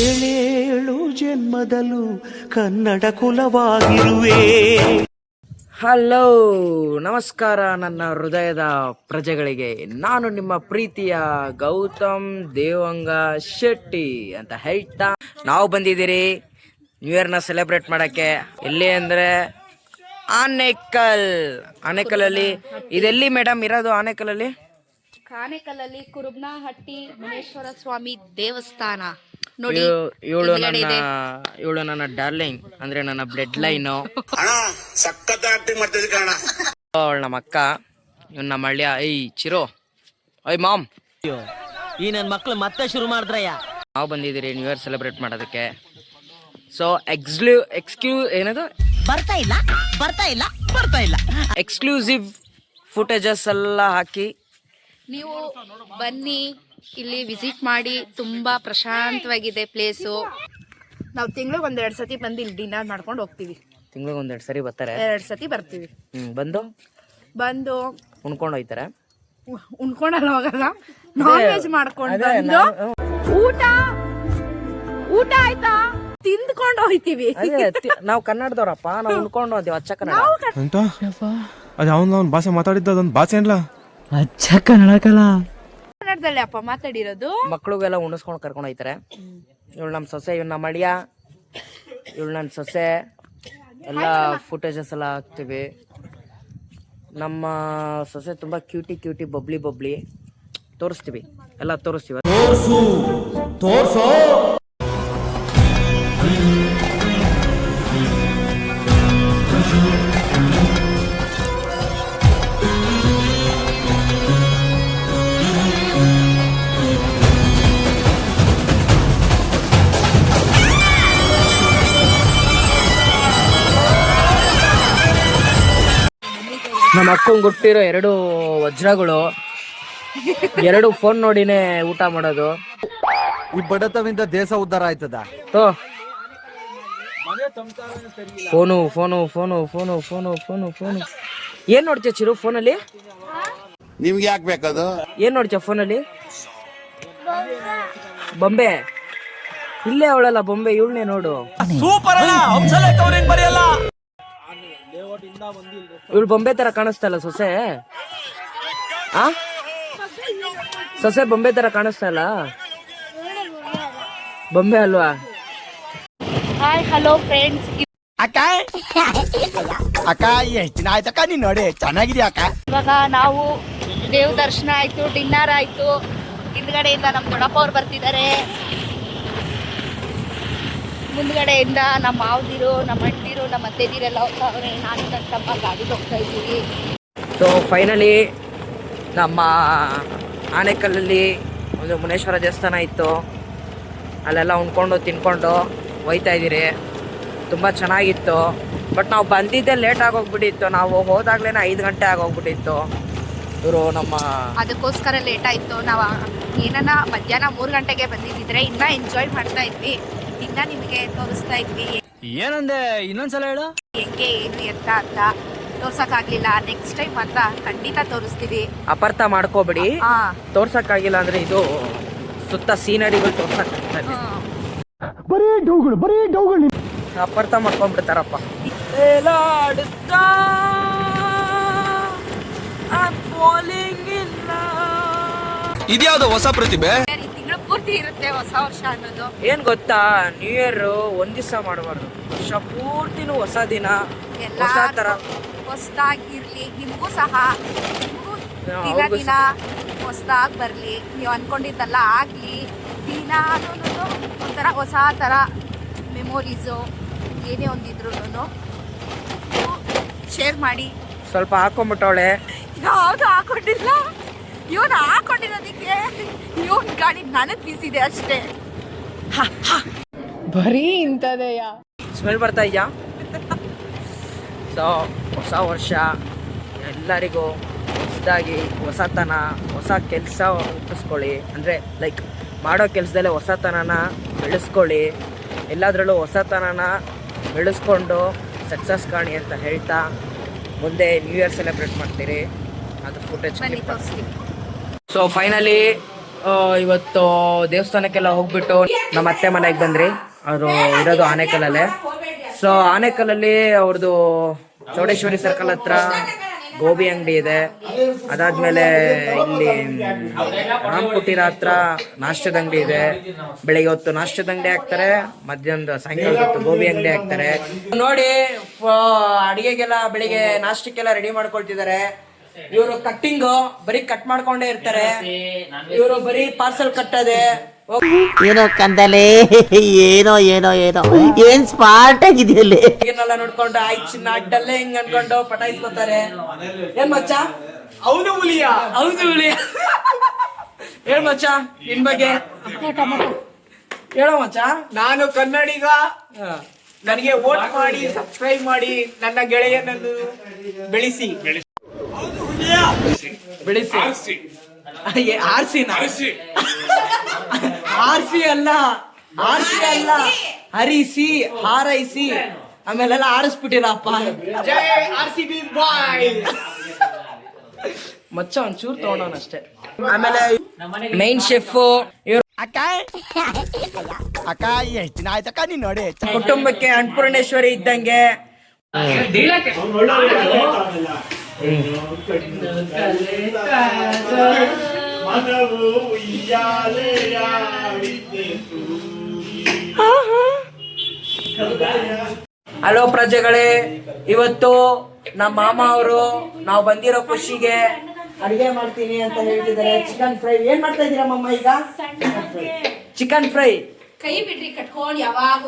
ಏಳೇಳು ಜನ್ಮದಲು ಕನ್ನಡ ಕುಲವಾಗಿರುವೆ. ಹಲೋ, ನಮಸ್ಕಾರ ನನ್ನ ಹೃದಯದ ಪ್ರಜೆಗಳಿಗೆ. ನಾನು ನಿಮ್ಮ ಪ್ರೀತಿಯ ಗೌತಮ್ ದೇವಂಗ ಶೆಟ್ಟಿ ಅಂತ ಹೇಳ್ತಾ ನಾವು ಬಂದಿದ್ದೀರಿ ನ್ಯೂ ಇಯರ್ನ ಸೆಲೆಬ್ರೇಟ್ ಮಾಡಕ್ಕೆ. ಎಲ್ಲಿ ಅಂದರೆ ಆನೇಕಲ್. ಆನೇಕಲಲ್ಲಿ ಇದೆಲ್ಲಿ ಮೇಡಮ್ ಇರೋದು ಆನೇಕಲಲ್ಲಿ? ಕಾನೇಕಲ್ಲಲ್ಲಿ ಕುರುಬ್ನಹಟ್ಟಿ ಮುನೇಶ್ವರ ಸ್ವಾಮಿ ದೇವಸ್ಥಾನ. ನೋಡಿ ಇವಳು ನನ್ನ ಇದೆ. ಇವಳು ನನ್ನ ಡಾರ್ಲಿಂಗ್ ಅಂದ್ರೆ ನನ್ನ ಬ್ಲಡ್ ಲೈನ್. ಅಣ್ಣ ಸಖತ್ ಆಕ್ಟಿಂಗ್ ಮಾಡ್ತಿದ್ದೆ ಕಣ ಅವಳು ನಮ್ಮ ಅಕ್ಕ ಇವ್ ನಮ್ಮ ಹಳ್ಳಿಯ ಐ ಚಿರೋ. I ma'am. ಈ ನನ್ನ ಮಕ್ಳು ಮತ್ತೆ ಶುರು ಮಾಡಿದ್ರಯ್ಯ. ನಾವು ಬಂದಿದ್ದೀರಿ ನ್ಯೂ ಇಯರ್ ಸೆಲೆಬ್ರೇಟ್ ಮಾಡೋದಕ್ಕೆ. ಸೊ ಎಕ್ಸ್ಕ್ಲೂ ಎಕ್ಸ್ಕ್ಲೂ ಏನದು? ಬರ್ತಾ ಇಲ್ಲ ಬರ್ತಾ ಇಲ್ಲ ಬರ್ತಾ ಇಲ್ಲ. ಎಕ್ಸ್ಕ್ಲೂಸಿವ್ ಫುಟೇಜಸ್ ಎಲ್ಲ ಹಾಕಿ ನೀವು ಬನ್ನಿ ಇಲ್ಲಿ ವಿಸಿಟ್ ಮಾಡಿ ತುಂಬಾ ಪ್ರಶಾಂತವಾಗಿದೆ ಪ್ಲೇಸು ನಾವು ತಿಂಗಳಿಗೆ ಒಂದೆರಡು ಸತಿ ಬಂದು ಇಲ್ಲಿ ಡಿನ್ನರ್ ಮಾಡ್ಕೊಂಡು ಹೋಗ್ತೀವಿ. ತಿಂಗಳಿಗೆ ಒಂದೆರಡು ಸರಿ ಬರ್ತಾರೆ? ಎರಡು ಸತಿ ಬರ್ತೀವಿ. ಹ್ಮ್ ಬಂದು? ಬಂದು ಉಣ್ಕೊಂಡು ಹೋಯ್ತಾರೆ? ಉ- ಉಣ್ಕೊಂಡಲ್ಲ ಹೋಗಲ್ಲ ನಾನ್ ವೆಜ್ ಮಾಡ್ಕೊಂಡು ಬಂದು ಊಟ ಊಟ ಆಯ್ತಾ? ತಿಂದ್ಕೊಂಡು ಹೋಗ್ತೀವಿ ಅದೇ ತಿ- ನಾವು ಕನ್ನಡದವ್ರಪ್ಪ ನಾವು ಉಣ್ಕೊಂಡು ಹೋದ್ವಿ ಅಚ್ಚ ಕನ್ನಡ. ಅಂತ ಅದು ಅವನು ಅವ್ನ ಭಾಷೆ ಮಾತಾಡಿದ್ದ ಅದೊಂದು ಭಾಷೆ ಏನ್ಲ? ಅಚ್ಚ ಕನ್ನಡ ಕಲಾ ಕನ್ನಡದಲ್ಲಿ ಅಪ್ಪ ಮಾತಾಡಿರೋದು? ಮಕ್ಳಿಗೆಲ್ಲ ಉಣಿಸ್ಕೊಂಡು ಕರ್ಕೊಂಡು ಹೋಯ್ತಾರೆ. ಇವಳು ನಮ್ಮ ಸೊಸೆ ಇವ್ನ ನಮ್ಮ ಅಳಿಯ. ಇವಳು ನನ್ನ ಸೊಸೆ. ಎಲ್ಲ ಫುಟೇಜಸ್ ಎಲ್ಲ ಹಾಕ್ತೀವಿ. ನಮ್ಮ ಸೊಸೆ ತುಂಬ ಕ್ಯೂಟಿ ಕ್ಯೂಟಿ ಬಬ್ಲಿ ಬಬ್ಲಿ. ತೋರಿಸ್ತೀವಿ. ಎಲ್ಲ ತೋರಿಸ್ತೀವಿ. ನಮ್ಮ ಅಕ್ಕಂಗೆ ಹುಟ್ಟಿರೋ ಎರಡು ವಜ್ರಗಳು. ಎರಡು ಫೋನ್ ನೋಡಿನೇ ಊಟ ಮಾಡೋದು. ಈ ಬಡತವಿಂದ ದೇಶ ಉದ್ಧಾರ ಆಯ್ತದ? ತೋ. Phone phone phone phone phone phone phone. ಏನ್ ನೋಡ್ತೀಯ ಚಿರು ಫೋನಲ್ಲಿ? ನಿಮ್ಗೆ ಯಾಕೆ ಬೇಕದು? ಏನ್ ನೋಡ್ತೀಯ ಫೋನಲ್ಲಿ? ಬೊಂಬೆ. ಇಲ್ಲೇ ಅವಳಲ್ಲ ಬೊಂಬೆ ಇವಳನ್ನೇ ನೋಡು. ಇವಳು ಬೊಂಬೆ ತರ ಕಾಣಿಸ್ತಲ್ಲ ಸೊಸೆ. ಆ? ಸೊಸೆ ಬೊಂಬೆ ತರ ಕಾಣಿಸ್ತಾ ಇಲ್ಲ? ಬೊಂಬೆ ಅಲ್ವಾ? ಹಾಯ್ ಹಲೋ ಫ್ರೆಂಡ್ಸ್ ಅಕ್ಕ? ಅಕ್ಕ ಎಷ್ಟ್ ದಿನ ಆಯ್ತಕ್ಕ ನೀನ್ ನೋಡಿ ಚೆನ್ನಾಗಿದ್ಯಾ ಅಕ್ಕ? ಇವಾಗ ನಾವು ದೇವ್ ದರ್ಶನ ಆಯ್ತು ಡಿನ್ನರ್ ಆಯ್ತು. ಹಿಂದ್ಗಡೆಯಿಂದ ನಮ್ ದೊಡ್ಡಪ್ಪ ಅವ್ರು ಬರ್ತಿದ್ದಾರೆ. ಮುಂದ್ಗಡೆಯಿಂದ ನಮ್ಮ ಮಾವದಿರು ನಮ್ಮ ಅಣ್ಣಿರು ನಮ್ಮ ಅತ್ತೆದಿರೆಲ್ಲ ಹೋಗ್ತಾವ್ರೆ ನಾನು ನನ್ನ ತಮ್ಮ ಗಾಡಿಗೆ ಹೋಗ್ತಾ ಇದ್ದೀವಿ. ಸೊ ಫೈನಲಿ ನಮ್ಮ ಆನೆಕಲ್ಲಲ್ಲಿ ಒಂದು ಮುನೇಶ್ವರ ದೇವಸ್ಥಾನ ಇತ್ತು. ಅಲ್ಲೆಲ್ಲ ಉಣ್ಕೊಂಡು ತಿನ್ಕೊಂಡು ಹೋಯ್ತಾ ಇದ್ದೀರಿ. ತುಂಬ ಚೆನ್ನಾಗಿತ್ತು. ಬಟ್ ನಾವು ಬಂದಿದ್ದೆ ಲೇಟ್ ಆಗೋಗ್ಬಿಟ್ಟಿತ್ತು. ನಾವು ಹೋದಾಗ್ಲೇ ಐದು ಗಂಟೆ ಆಗೋಗ್ಬಿಟ್ಟಿತ್ತು. ಇವರು ನಮ್ಮ ಅದಕ್ಕೋಸ್ಕರ ಲೇಟ್ ಆಯಿತು. ನಾವು ಏನನ್ನ ಮಧ್ಯಾಹ್ನ ಮೂರು ಗಂಟೆಗೆ ಬಂದಿದ್ದಿದ್ರೆ ಇನ್ನೂ ಎಂಜಾಯ್ ಮಾಡ್ತಾ ಇದ್ವಿ. ಇನ್ನ ನಿಮಗೆ ತೋರಿಸ್ತಾ ಇದ್ವಿ. ಏನಂದೆ? ಇನ್ನೊಂದ್ಸಲ ಹೇಳು. ಹೆಂಗೆ ಏನು ಎತ್ತ ಅಂತ ತೋರ್ಸಕ್ಕಾಗ್ಲಿಲ್ಲ. ನೆಕ್ಸ್ಟ್ ಟೈಮ್ ಮಾತ್ರ ಖಂಡಿತ ತೋರಿಸ್ತೀವಿ. ಅಪರ್ಥ ಮಾಡ್ಕೋಬೇಡಿ. ಹಾ ತೋರ್ಸಕ್ಕಾಗಿಲ್ಲ ಅಂದ್ರೆ ಇದು ಸುತ್ತ ಸೀನರಿಗಳು ಡೌಗಳು ಅಪರ್ಥ ಮಾಡ್ಕೊಂಡ್ಬಿಡ್ತಾರಪ್ಪ. ಇದ್ಯಾವ್ದು ಹೊಸ ಪ್ರತಿಭೆ? ಪೂರ್ತಿ ಇರುತ್ತೆ ಹೊಸ ವರ್ಷ ಅನ್ನೋದು. ಏನ್ ಗೊತ್ತಾ? ನ್ಯೂ ಇಯರ್ ಒಂದ್ ದಿವಸ ಮಾಡಬಾರ್ದು. ವರ್ಷ ಪೂರ್ತಿನೂ ಹೊಸ ದಿನ. ಹೊಸ ತರ. ಹೊಸದಾಗಿರ್ಲಿ. ನಿಮಗೂ ಸಹ. ನಿಮಗೂ ಹಾ, ದಿನ ಅವ್ರಿಗೂ ದಿನ ಹೊಸದಾಗಿ ಬರಲಿ. ನೀವು ಅನ್ಕೊಂಡಿದ್ದೆಲ್ಲ ಆಗಲಿ. ದಿನಾನು ಒಂಥರ ಹೊಸ ಥರ ಮೆಮೊರೀಸು ಏನೇ ಒಂದಿದ್ರು ಶೇರ್ ಮಾಡಿ. ಸ್ವಲ್ಪ ಹಾಕೊಂಡ್ಬಿಟ್ಟವಳೆ ಯಾವುದು ಹಾಕೊಂಡಿಲ್ಲ? ಇವನು ಹಾಕೊಂಡಿರೋದಕ್ಕೆ ಇವನ್ ಗಾಡಿ ನನಗ್ ಬೀಸಿದೆ ಅಷ್ಟೇ. ಬರೀ ಇಂಥದೇಯ. ಸ್ಮೆಲ್ ಬರ್ತಾ ಇದೆಯಾ? ಸೊ ಹೊಸ ವರ್ಷ ಎಲ್ಲರಿಗೂ ಹೊಸದಾಗಿ ಹೊಸತನ ಹೊಸ ಕೆಲಸ ಹುಟ್ಟಿಸ್ಕೊಳ್ಳಿ ಅಂದರೆ ಲೈಕ್ ಮಾಡೋ ಕೆಲಸದಲ್ಲೇ ಹೊಸತನನ ಬೆಳೆಸ್ಕೊಳ್ಳಿ. ಎಲ್ಲದರಲ್ಲೂ ಹೊಸತನನ ಬೆಳೆಸ್ಕೊಂಡು ಸಕ್ಸಸ್ ಕಾಣಿ ಅಂತ ಹೇಳ್ತಾ ಮುಂದೆ ನ್ಯೂ ಇಯರ್ ಸೆಲೆಬ್ರೇಟ್ ಮಾಡ್ತೀರಿ. ಅದು ಫುಟೇಜ್ ಸೊ ಫೈನಲಿ ಇವತ್ತು ದೇವಸ್ಥಾನಕ್ಕೆಲ್ಲ ಹೋಗ್ಬಿಟ್ಟು ನಮ್ಮ ಅತ್ತೆ ಮನೆಗೆ ಬಂದ್ರಿ. ಅವರು ಇರೋದು ಆನೆಕಲ್ಲಲ್ಲೇ. ಸೊ ಆನೆಕಲ್ಲಲ್ಲಿ ಅವ್ರದ್ದು ಚೌಡೇಶ್ವರಿ ಸರ್ಕಲ್ ಹತ್ರ ಗೋಬಿ ಅಂಗಡಿ ಇದೆ. ಅದಾದ್ಮೇಲೆ ಇಲ್ಲಿ ರಾಮ್ ಕುಟೀರ ಹತ್ರ ನಾಷ್ಟದ ಅಂಗಡಿ ಇದೆ. ಬೆಳಿಗ್ಗೆ ಹೊತ್ತು ನಾಷ್ಟದ ಅಂಗಡಿ ಹಾಕ್ತಾರೆ, ಮಧ್ಯಾಹ್ನದ ಸಾಯಂಕಾಲ ಹೊತ್ತು ಗೋಬಿ ಅಂಗಡಿ ಹಾಕ್ತಾರೆ. ನೋಡಿ ಅಡಿಗೆಗೆಲ್ಲ ಬೆಳಿಗ್ಗೆ ನಾಷ್ಟಕ್ಕೆಲ್ಲ ರೆಡಿ ಮಾಡ್ಕೊಳ್ತಿದ್ದಾರೆ. ಇವರು ಕಟ್ಟಿಂಗ್ ಬರೀ ಕಟ್ ಮಾಡ್ಕೊಂಡೇ ಇರ್ತಾರೆ. ಇವರು ಬರೀ ಪಾರ್ಸಲ್ ಕಟ್ಟದೆ. ಏನೋ ಕಂದಲೆ ಏನೋ ಏನೋ ಏನೋ. ಏನ್ ಸ್ಮಾರ್ಟ್ ಆಗಿದೆಯಲ್ಲಿ ಈಗಿನೆಲ್ಲ ನೋಡ್ಕೊಂಡು ಆಯ್ತು ಚಿನ್ನ ಅಡ್ಡಲ್ಲೇ ಹಿಂಗ್ ಅನ್ಕೊಂಡು ಪಟಾಯಿಸ್ಕೊತಾರೆ. ಏನ್ ಮಚ್ಚ? ಹೌದು ಹುಲಿಯ. ಹೌದು ಹುಲಿಯ. ಹೇಳ್ ಮಚ್ಚ ನಿನ್ ಬಗ್ಗೆ. ಹೇಳೋ ಮಚ್ಚ. ನಾನು ಕನ್ನಡಿಗ. ನನಗೆ ವೋಟ್ ಮಾಡಿ ಸಬ್ಸ್ಕ್ರೈಬ್ ಮಾಡಿ ನನ್ನ ಗೆಳೆಯನನ್ನು ಬೆಳೆಸಿ. ಬೆಳೆಸಿ. ಆರ್ಸಿ. ಆರ್ಸಿ. ಅಲ್ಲ. ಆರ್ಸಿ ಅಲ್ಲ. ಹರಿಸಿ ಹಾರೈಸಿ. ಆಮೇಲೆಲ್ಲ ಆರಿಸ್ಬಿಟ್ಟಿರಪ್ಪ. ಮಚ್ಚ ಒಂಚೂರು ತಗೊಂಡವನ್ ಅಷ್ಟೇ. ಆಮೇಲೆ ಮೈನ್ ಶೆಫ್ ಇವ್ರು ಅಕ್ಕ. ಅಕ್ಕ ಎಷ್ಟ್ ದಿನ ಆಯ್ತಕ್ಕ ನೀನ್ ನೋಡಿ ಕುಟುಂಬಕ್ಕೆ ಅನ್ನಪೂರ್ಣೇಶ್ವರಿ ಇದ್ದಂಗೆ ಹಲೋ ಪ್ರಜೆಗಳೇ ಇವತ್ತು ನಮ್ಮ ಮಾಮ ಅವರು ನಾವು ಬಂದಿರೋ ಖುಷಿಗೆ ಅಡಿಗೆ ಮಾಡ್ತೀನಿ ಅಂತ ಹೇಳ್ತಿದ್ದಾರೆ. Chicken fry. ಏನ್ ಮಾಡ್ತಾ ಇದೀರಾ ಮಮ್ಮ ಈಗ? Chicken fry. ಕೈ ಬಿಡ್ರಿ ಕಟ್ಕೊಂಡು ಯಾವಾಗ.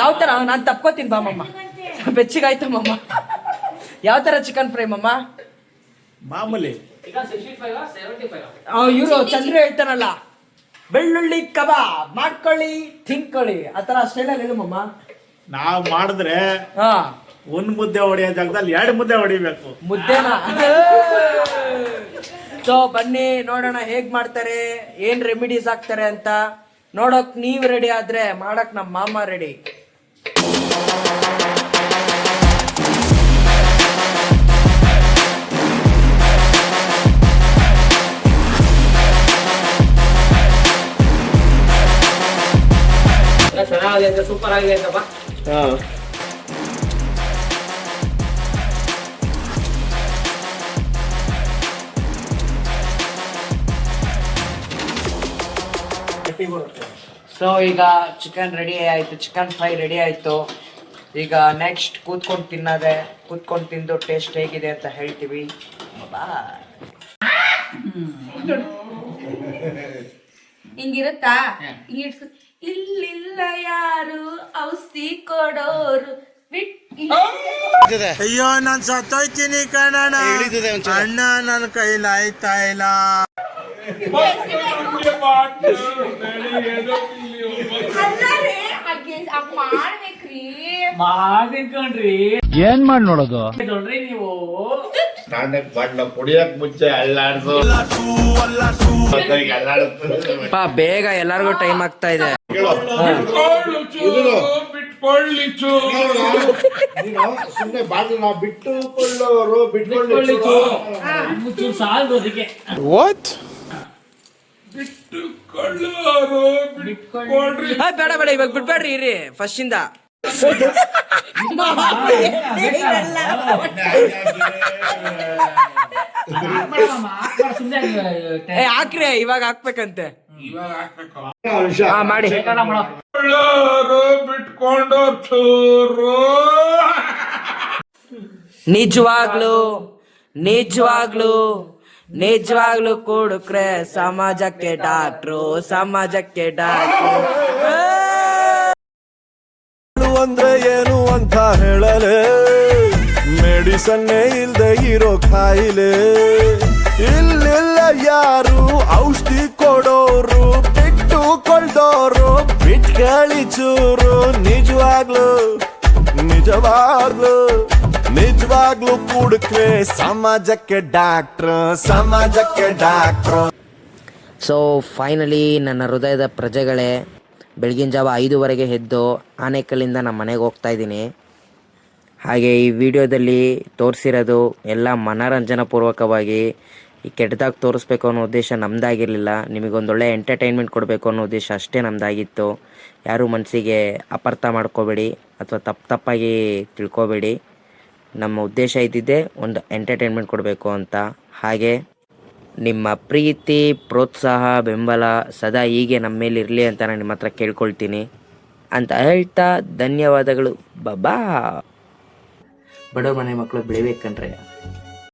ಯಾವ ತರ? ನಾನ್ ತಪ್ಕೋತೀನಿ ಬಾ ಮಮ್ಮ ಬೆಚ್ಚಿಗಾಯ್ತು ಮಮ್ಮ ಯಾವ ತರ ಚಿಕನ್ ಫ್ರೈ ಮಮ್ಮ ಮಾಮೂಲಿ. ಇವರು ಚಂದ್ರ ಹೇಳ್ತಾರಲ್ಲ ಬೆಳ್ಳುಳ್ಳಿ ಕಬಾ ಮಾಡ್ಕೊಳ್ಳಿ ತಿನ್ಕೊಳ್ಳಿ. ಆ ತರ ಸ್ಟೈಲಲ್ಲಿ ಹೇಳು ಮಮ್ಮ ನಾವ್ ಮಾಡಿದ್ರೆ ಹಾ. ಒಂದ್ ಮುದ್ದೆ ಹೊಡೆಯೋ ಜಾಗದಲ್ಲಿ ಎರಡು ಮುದ್ದೆ ಹೊಡಿಬೇಕು. ಮುದ್ದೆನಾ? ಸೊ ಬನ್ನಿ ನೋಡೋಣ ಹೇಗ್ ಮಾಡ್ತಾರೆ ಏನ್ ರೆಮಿಡೀಸ್ ಹಾಕ್ತಾರೆ ಅಂತ. ನೋಡೋಕ್ ನೀವ್ ರೆಡಿ ಆದ್ರೆ ಮಾಡಕ್ ನಮ್ಮ ಮಾಮ ರೆಡಿ ಸೂಪರ್ ಆಗಿದೆ ಅಂತಪ್ಪ ಸೊ ಈಗ ಚಿಕನ್ ರೆಡಿ ಆಯ್ತು ಚಿಕನ್ ಫ್ರೈ ರೆಡಿ ಆಯ್ತು. ಈಗ ನೆಕ್ಸ್ಟ್ ಕೂತ್ಕೊಂಡು ತಿನ್ನೋದೆ ಕೂತ್ಕೊಂಡು ತಿಂದು ಟೇಸ್ಟ್ ಹೇಗಿದೆ ಅಂತ ಹೇಳ್ತೀವಿ. ಹಿಂಗಿರುತ್ತಾ? ಹಿಂಗ್ ಇಟ್ಕೊ- ಇಲ್ಲಿಲ್ಲ ಯಾರು? ಔಷಧಿ ಕೊಡೋರು. ಅಯ್ಯೋ ನಾನ್ ಸತ್ತೋಯ್ತೀನಿ ಕಣ್ಣ ಅಣ್ಣ ನನ್ನ ಕೈಲಾಯ್ತಾ ಇಲ್ಲ. ಮಾಡ್ಬೇಕ್ರಿ. ಏನ್ ಮಾಡಿ ನೋಡೋದು? ಸ್ನಾನಕ್ ಬಣ್ಣ ಕುಡಿಯಕ್ ಮುಂಚೆ ಅಲ್ಲಾಡ್ಸು ಪಾ ಬೇಗ ಎಲ್ಲಾರ್ಗು ಟೈಮ್ ಆಗ್ತಾ ಇದೆ. ಸುಮ್ಮನೆ ಬಾಗಿಲ ಬಿಟ್ಟುಕೊಳ್ಳೋರು ಬಿಟ್ಕೊಳ್ಳಿ ಬೇಡ ಬೇಡ ಇವಾಗ ಬಿಡ್ಬೇಡ್ರಿ ಇರಿ ಫಸ್ಟ್ ಇಂದ. ಏ ಹಾಕ್ರಿ ಇವಾಗ ಹಾಕ್ಬೇಕಂತೆ. ಹಾ ಮಾಡಿ. ನಿಜವಾಗ್ಲು ನಿಜವಾಗ್ಲು ನಿಜವಾಗ್ಲು ಕುಡುಕ್ರೆ ಸಮಾಜಕ್ಕೆ ಡಾಕ್ಟ್ರು ಸಮಾಜಕ್ಕೆ ಡಾಕ್ಟ್ರು. ಅಂದ್ರೆ ಏನು? ಅಂತ ಹೇಳಲೆ. ಮೆಡಿಸನ್ನೇ ಇಲ್ದೆ ಇರೋ ಕಾಯಿಲೆ ಇಲ್ಲಿಲ್ಲ ಯಾರು ಔಷಧಿ ಕೊಡೋರು, ಬಿಟ್ಟು ಕೊಳ್ದೋರು ಬಿಟ್ಕಳಿ ಚೂರು, ನಿಜವಾಗ್ಲು ನಿಜವಾಗ್ಲು ನಿಜವಾಗ್ಲು ಕುಡುಕ್ರೆ ಸಮಾಜಕ್ಕೆ ಡಾಕ್ಟ್ರು ಸಮಾಜಕ್ಕೆ ಡಾಕ್ಟ್ರು. ಸೊ ಫೈನಲಿ ನನ್ನ ಹೃದಯದ ಪ್ರಜೆಗಳೇ ಬೆಳಗಿನ ಜಾವ ಐದುವರೆಗೆ ಎದ್ದು ಆನೇಕಲ್ಲಿಂದ ನಮ್ಮ ಮನೆಗೆ ಹೋಗ್ತಾ ಇದ್ದೀನಿ. ಹಾಗೆ ಈ ವಿಡಿಯೋದಲ್ಲಿ ತೋರಿಸಿರೋದು ಎಲ್ಲ ಮನೋರಂಜನಾಪೂರ್ವಕವಾಗಿ ಈ ಕೆಟ್ಟದಾಗಿ ತೋರಿಸ್ಬೇಕು ಅನ್ನೋ ಉದ್ದೇಶ ನಮ್ಮದಾಗಿರಲಿಲ್ಲ ನಿಮಗೊಂದೊಳ್ಳೆ ಎಂಟರ್ಟೈನ್ಮೆಂಟ್ ಕೊಡಬೇಕು ಅನ್ನೋ ಉದ್ದೇಶ ಅಷ್ಟೇ ನಮ್ಮದಾಗಿತ್ತು ಯಾರೂ ಮನಸ್ಸಿಗೆ ಅಪರ್ಥ ಮಾಡ್ಕೋಬೇಡಿ ಅಥವಾ ತಪ್ಪು ತಪ್ಪಾಗಿ ತಿಳ್ಕೊಬೇಡಿ. ನಮ್ಮ ಉದ್ದೇಶ ಇದ್ದಿದ್ದೇ ಒಂದು ಎಂಟರ್ಟೈನ್ಮೆಂಟ್ ಕೊಡಬೇಕು ಅಂತ. ಹಾಗೆ ನಿಮ್ಮ ಪ್ರೀತಿ, ಪ್ರೋತ್ಸಾಹ, ಬೆಂಬಲ ಸದಾ ಹೀಗೆ ನಮ್ಮ ಮೇಲೆ ಇರಲಿ ಅಂತ ನಾನು ನಿಮ್ಮ ಹತ್ರ ಕೇಳ್ಕೊಳ್ತೀನಿ. ಅಂತ ಹೇಳ್ತಾ ಧನ್ಯವಾದಗಳು. ಬಬಾ ಬಡ ಮನೆ ಮಕ್ಕಳು ಬೆಳಿಬೇಕಂದ್ರೆ